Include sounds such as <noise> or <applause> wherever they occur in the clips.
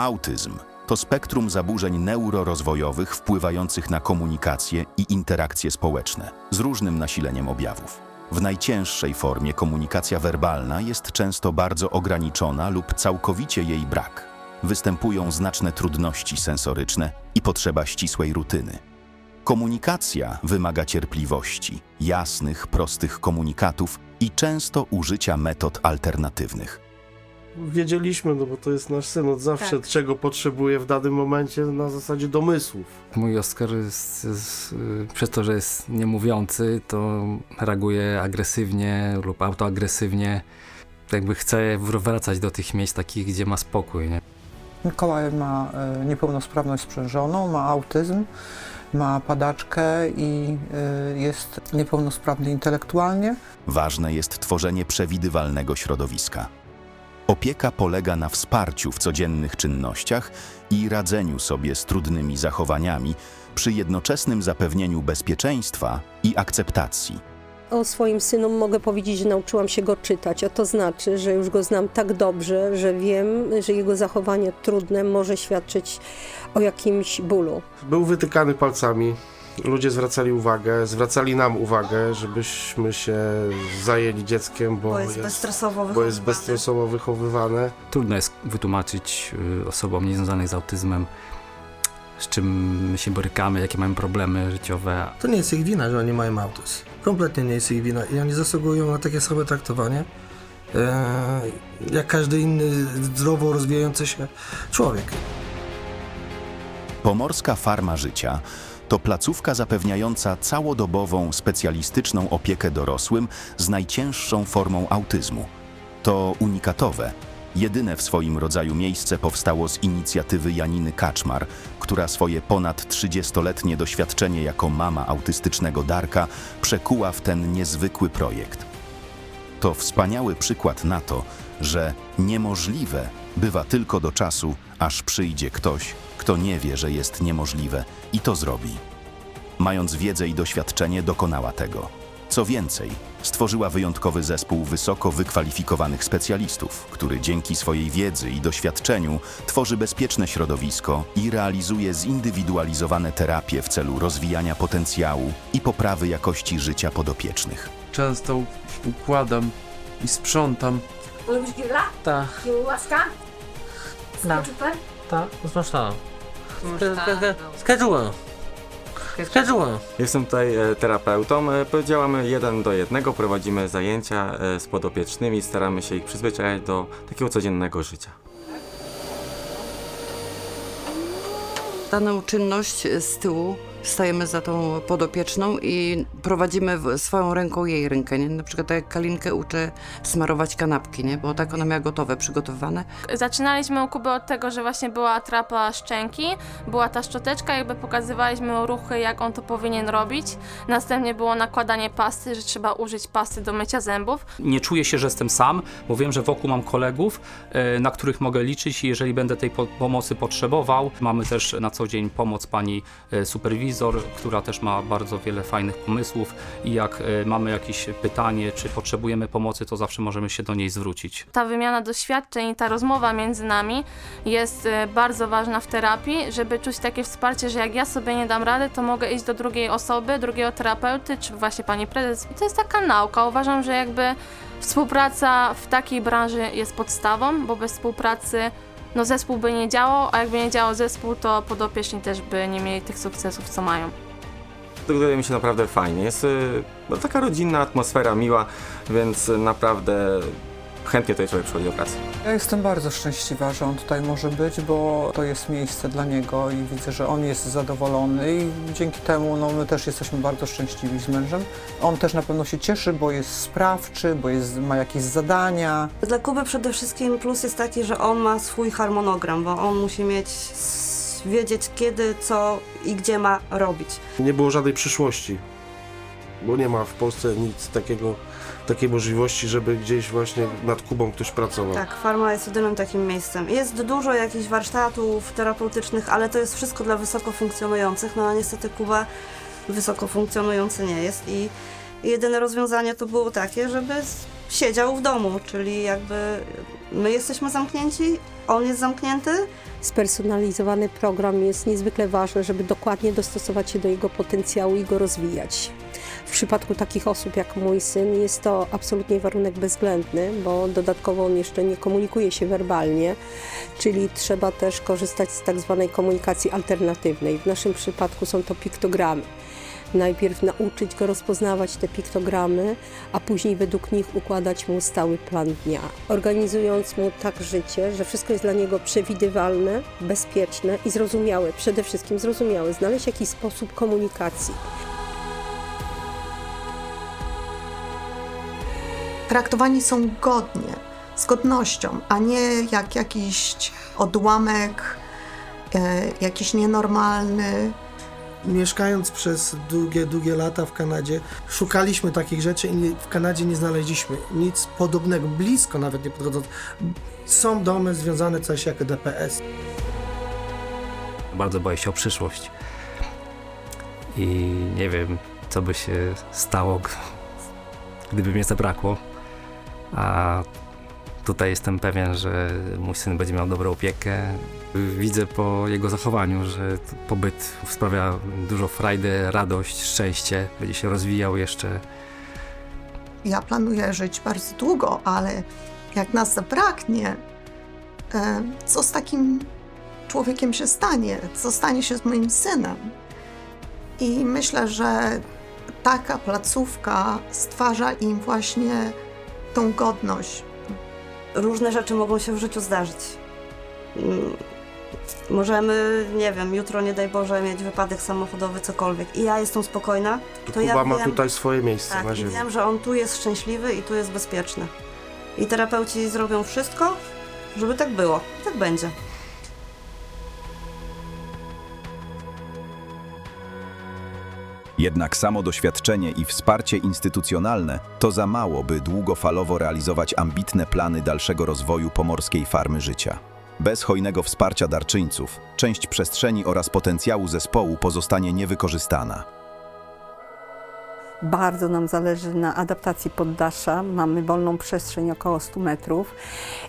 Autyzm to spektrum zaburzeń neurorozwojowych wpływających na komunikację i interakcje społeczne z różnym nasileniem objawów. W najcięższej formie komunikacja werbalna jest często bardzo ograniczona lub całkowicie jej brak. Występują znaczne trudności sensoryczne i potrzeba ścisłej rutyny. Komunikacja wymaga cierpliwości, jasnych, prostych komunikatów i często użycia metod alternatywnych. Wiedzieliśmy, no bo to jest nasz syn od zawsze, Tak. czego potrzebuje w danym momencie na zasadzie domysłów. Mój Oskar jest, jest, y, przez to, że jest niemówiący, to reaguje agresywnie lub autoagresywnie. Jakby chce wracać do tych miejsc takich, gdzie ma spokój. Nie? Mikołaj ma e, niepełnosprawność sprzężoną, ma autyzm, ma padaczkę i e, jest niepełnosprawny intelektualnie. Ważne jest tworzenie przewidywalnego środowiska. Opieka polega na wsparciu w codziennych czynnościach i radzeniu sobie z trudnymi zachowaniami przy jednoczesnym zapewnieniu bezpieczeństwa i akceptacji. O swoim synu mogę powiedzieć, że nauczyłam się go czytać, a to znaczy, że już go znam tak dobrze, że wiem, że jego zachowanie trudne może świadczyć o jakimś bólu. Był wytykany palcami. Ludzie zwracali uwagę, zwracali nam uwagę, żebyśmy się zajęli dzieckiem, bo, Bo jest bezstresowo bo jest wychowywane. bezstresowo wychowywane. Trudno jest wytłumaczyć y, osobom niezwiązanych z autyzmem, z czym my się borykamy, jakie mamy problemy życiowe. To nie jest ich wina, że oni mają autyzm. Kompletnie nie jest ich wina i oni zasługują na takie same traktowanie e, jak każdy inny zdrowo rozwijający się człowiek. Pomorska Farma Życia to placówka zapewniająca całodobową, specjalistyczną opiekę dorosłym z najcięższą formą autyzmu. To unikatowe, jedyne w swoim rodzaju miejsce powstało z inicjatywy Janiny Kaczmar, która swoje ponad 30-letnie doświadczenie jako mama autystycznego Darka przekuła w ten niezwykły projekt. To wspaniały przykład na to, że niemożliwe bywa tylko do czasu, aż przyjdzie ktoś, kto nie wie, że jest niemożliwe i to zrobi. Mając wiedzę i doświadczenie, dokonała tego. Co więcej, stworzyła wyjątkowy zespół wysoko wykwalifikowanych specjalistów, który dzięki swojej wiedzy i doświadczeniu tworzy bezpieczne środowisko i realizuje zindywidualizowane terapie w celu rozwijania potencjału i poprawy jakości życia podopiecznych. Często układam i sprzątam. Lubisz grilla? Tak, łaska? Tak. Super? Tak, smaczna. Skażuła. Skażuła. Jestem tutaj e, terapeutą. E, Działamy jeden do jednego, prowadzimy zajęcia e, z podopiecznymi, staramy się ich przyzwyczajać do takiego codziennego życia. Daną czynność z tyłu stajemy za tą podopieczną i prowadzimy swoją ręką jej rękę. Nie? Na przykład tak jak Kalinkę uczę smarować kanapki, nie? bo tak ona miała gotowe, przygotowywane. Zaczynaliśmy u Kuby od tego, że właśnie była atrapa szczęki, była ta szczoteczka, jakby pokazywaliśmy ruchy, jak on to powinien robić. Następnie było nakładanie pasty, że trzeba użyć pasty do mycia zębów. Nie czuję się, że jestem sam, bo wiem, że wokół mam kolegów, e, na których mogę liczyć i jeżeli będę tej po pomocy potrzebował. Mamy też na co dzień pomoc pani e, superwizor, która też ma bardzo wiele fajnych pomysłów i jak e, mamy jakieś pytanie, czy potrzebujemy pomocy, to zawsze możemy się do niej zwrócić. Ta wymiana doświadczeń i ta rozmowa między nami jest e, bardzo ważna w terapii, żeby czuć takie wsparcie, że jak ja sobie nie dam rady, to mogę iść do drugiej osoby, drugiego terapeuty, czy właśnie pani prezes. I to jest taka nauka. Uważam, że jakby współpraca w takiej branży jest podstawą, bo bez współpracy no zespół by nie działał, a jakby nie działał zespół, to podopieczni też by nie mieli tych sukcesów, co mają. Dogaduje mi się naprawdę fajnie. Jest e, no, taka rodzinna atmosfera, miła, więc naprawdę chętnie tutaj człowiek przychodzi do pracy. Ja jestem bardzo szczęśliwa, że on tutaj może być, bo to jest miejsce dla niego i widzę, że on jest zadowolony i dzięki temu no, my też jesteśmy bardzo szczęśliwi z mężem. On też na pewno się cieszy, bo jest sprawczy, bo jest, ma jakieś zadania. Dla Kuby przede wszystkim plus jest taki, że on ma swój harmonogram, bo on musi mieć wiedzieć kiedy, co i gdzie ma robić. Nie było żadnej przyszłości, bo nie ma w Polsce nic takiego, takiej możliwości, żeby gdzieś właśnie nad Kubą ktoś pracował. Tak, farma jest jedynym takim miejscem. Jest dużo jakichś warsztatów terapeutycznych, ale to jest wszystko dla wysoko funkcjonujących, no a niestety Kuba wysoko funkcjonujący nie jest i jedyne rozwiązanie to było takie, żeby siedział w domu, czyli jakby my jesteśmy zamknięci, on jest zamknięty. Spersonalizowany program jest niezwykle ważny, żeby dokładnie dostosować się do jego potencjału i go rozwijać. W przypadku takich osób jak mój syn jest to absolutnie warunek bezwzględny, bo dodatkowo on jeszcze nie komunikuje się werbalnie, czyli trzeba też korzystać z tak zwanej komunikacji alternatywnej. W naszym przypadku są to piktogramy. Najpierw nauczyć go rozpoznawać te piktogramy, a później według nich układać mu stały plan dnia. Organizując mu tak życie, że wszystko jest dla niego przewidywalne, bezpieczne i zrozumiałe, przede wszystkim zrozumiałe, znaleźć jakiś sposób komunikacji. Traktowani są godnie, z godnością, a nie jak jakiś odłamek, e, jakiś nienormalny. Mieszkając przez długie, długie lata w Kanadzie, szukaliśmy takich rzeczy i w Kanadzie nie znaleźliśmy nic podobnego, blisko nawet nie podchodząc. Są domy związane coś jak DPS. Bardzo boję się o przyszłość. I nie wiem, co by się stało, <laughs> gdyby mnie zabrakło. A tutaj jestem pewien, że mój syn będzie miał dobrą opiekę. Widzę po jego zachowaniu, że pobyt sprawia dużo frajdy, radość, szczęście. Będzie się rozwijał jeszcze Ja planuję żyć bardzo długo, ale jak nas zabraknie, e, co z takim człowiekiem się stanie? Co stanie się z moim synem? I myślę, że taka placówka stwarza im właśnie tą godność. Różne rzeczy mogą się w życiu zdarzyć. Mm, Możemy, nie wiem, jutro nie daj Boże mieć wypadek samochodowy, cokolwiek. I ja jestem spokojna. To To ja Kuba ma wiem- tutaj swoje miejsce Tak, na ziemi. wiem, że on tu jest szczęśliwy i tu jest bezpieczny. I terapeuci zrobią wszystko, żeby tak było. I tak będzie. Jednak samo doświadczenie i wsparcie instytucjonalne to za mało, by długofalowo realizować ambitne plany dalszego rozwoju pomorskiej farmy życia. Bez hojnego wsparcia darczyńców, część przestrzeni oraz potencjału zespołu pozostanie niewykorzystana. Bardzo nam zależy na adaptacji poddasza. Mamy wolną przestrzeń około 100 metrów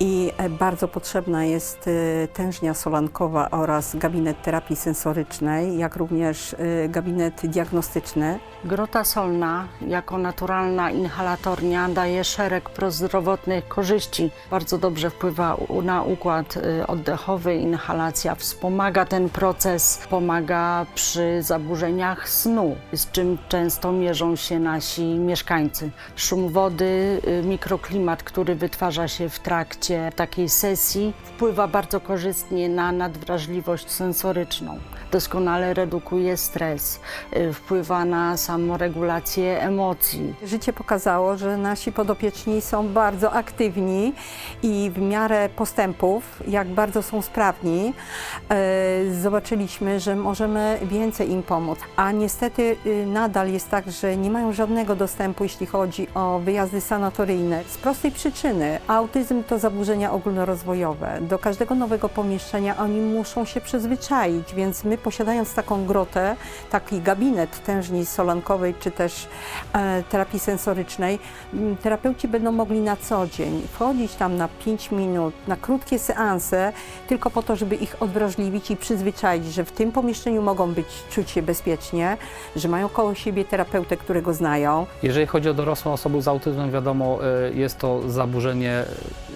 i e, bardzo potrzebna jest e, tężnia solankowa oraz gabinet terapii sensorycznej, jak również e, gabinet diagnostyczny. Grota solna jako naturalna inhalatornia daje szereg prozdrowotnych korzyści. Bardzo dobrze wpływa na układ oddechowy, inhalacja wspomaga ten proces, pomaga przy zaburzeniach snu, z czym często mierzą się nasi mieszkańcy. Szum wody, y, mikroklimat, który wytwarza się w trakcie takiej sesji, wpływa bardzo korzystnie na nadwrażliwość sensoryczną. Doskonale redukuje stres, y, wpływa na samoregulację emocji. Życie pokazało, że nasi podopieczni są bardzo aktywni i w miarę postępów, jak bardzo są sprawni, e, zobaczyliśmy, że możemy więcej im pomóc. A niestety y, nadal jest tak, że nie mają żadnego dostępu, jeśli chodzi o wyjazdy sanatoryjne. Z prostej przyczyny autyzm to zaburzenia ogólnorozwojowe. Do każdego nowego pomieszczenia oni muszą się przyzwyczaić, więc my posiadając taką grotę, taki gabinet tężni solankowej czy też e, terapii sensorycznej, terapeuci będą mogli na co dzień wchodzić tam na 5 minut, na krótkie seanse, tylko po to, żeby ich odwrażliwić i przyzwyczaić, że w tym pomieszczeniu mogą być, czuć się bezpiecznie, że mają koło siebie terapeutę, którego znają. Jeżeli chodzi o dorosłą osobę z autyzmem, wiadomo, y, jest to zaburzenie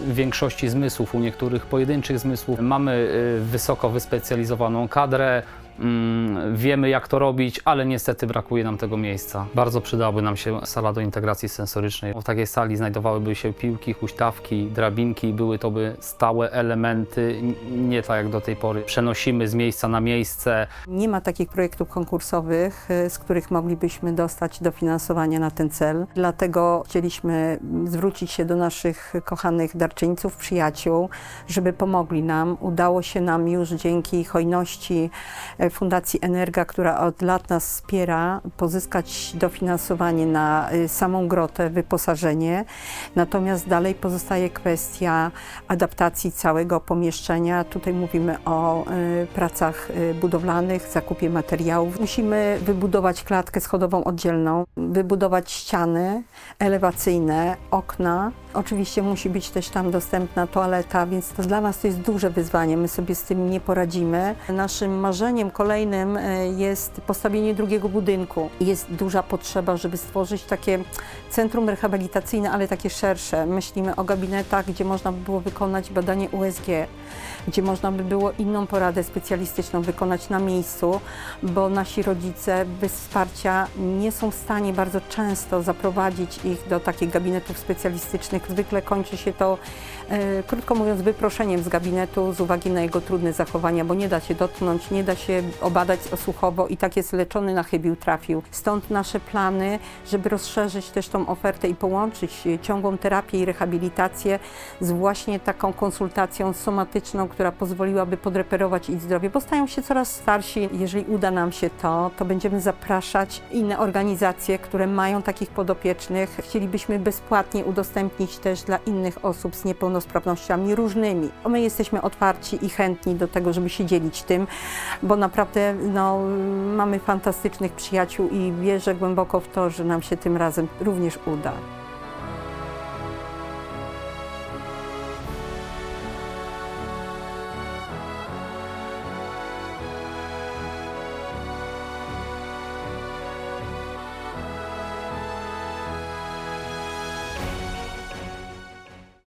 większości zmysłów, u niektórych pojedynczych zmysłów. Mamy y, wysoko wyspecjalizowaną kadrę, mm, wiemy jak to robić, ale niestety brakuje nam tego miejsca. Bardzo przydałaby nam się sala do integracji sensorycznej. W takiej sali znajdowałyby się piłki, huśtawki, drabinki, były to by stałe elementy, nie tak jak do tej pory. Przenosimy z miejsca na miejsce, Nie ma takich projektów konkursowych, y, z których moglibyśmy dostać dofinansowanie na ten cel. Dlatego chcieliśmy zwrócić się do naszych kochanych darczyńców, przyjaciół, żeby pomogli nam. Udało się nam już dzięki hojności Fundacji Energa, która od lat nas wspiera, pozyskać dofinansowanie na y, samą grotę, wyposażenie. Natomiast dalej pozostaje kwestia adaptacji całego pomieszczenia. Tutaj mówimy o y, pracach budowlanych, zakupie materiałów. Musimy wybudować klatkę schodową oddzielną, wybudować ściany elewacyjne, okna. Oczywiście musi być też tam dostępna toaleta, więc to dla nas to jest duże wyzwanie. My sobie z tym nie poradzimy. Naszym marzeniem kolejnym e, jest postawienie drugiego budynku. Jest duża potrzeba, żeby stworzyć takie centrum rehabilitacyjne, ale takie szersze. Myślimy o gabinetach, gdzie można by było wykonać badanie USG, gdzie można by było inną poradę specjalistyczną wykonać na miejscu, bo nasi rodzice bez wsparcia nie są w stanie bardzo często zaprowadzić ich do takich gabinetów specjalistycznych. Zwykle kończy się to, e, krótko mówiąc, wyproszeniem z gabinetu z uwagi na jego trudne zachowania, bo nie da się dotknąć, nie da się obadać słuchowo i tak jest leczony na chybił trafił. Stąd nasze plany, żeby rozszerzyć też tą ofertę i połączyć e, ciągłą terapię i rehabilitację z właśnie taką konsultacją somatyczną, która pozwoliłaby podreperować ich zdrowie, bo stają się coraz starsi. Jeżeli uda nam się to, to będziemy zapraszać inne organizacje, które mają takich podopiecznych. Chcielibyśmy bezpłatnie udostępnić też dla innych osób z niepełnosprawnościami różnymi. My jesteśmy otwarci i chętni do tego, żeby się dzielić tym, bo naprawdę no, mamy fantastycznych przyjaciół i wierzę głęboko w to, że nam się tym razem również uda.